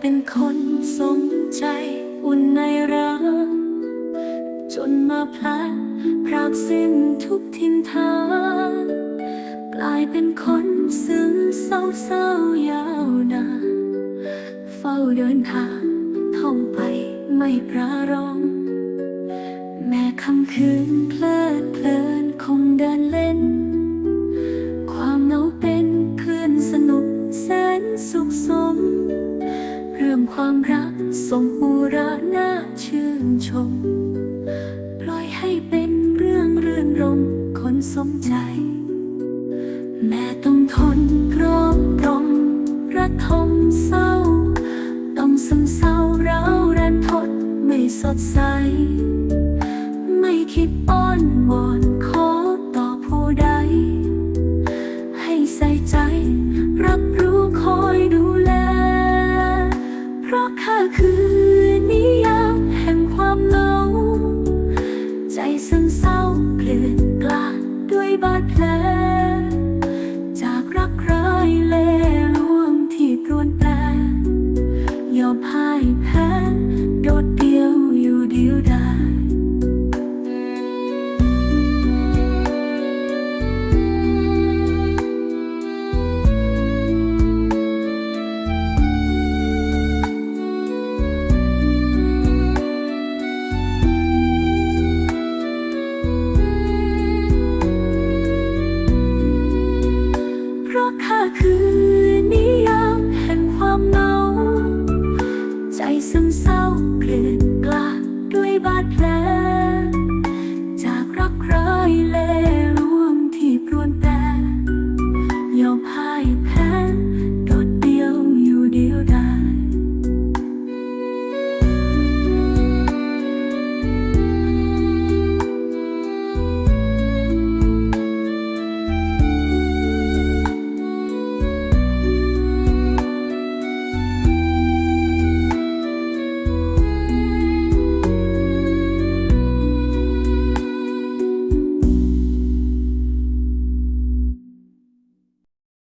เป็นคนสมใจอุ่นในรักจนมาพลัดพรากสิ้นทุกทินทางกลายเป็นคนซึมเศร้าเศร้ายาวนานเฝ้าเดินทางท่องไปไม่ประรอง ความรักสมบูรณ์น่าชื่นชม ปล่อยให้เป็นเรื่องเรื่อนรมคนสมใจ แม่ต้องทนรอบกรมระทมเศร้า ต้องซึมเศร้าเรารันทดไม่สดใส ไม่คิดอ้อนวอน ข้าคือนิยามแห่งความเหงา ใจซึมเศร้าเกลื่อนกลาดด้วยบาดแผล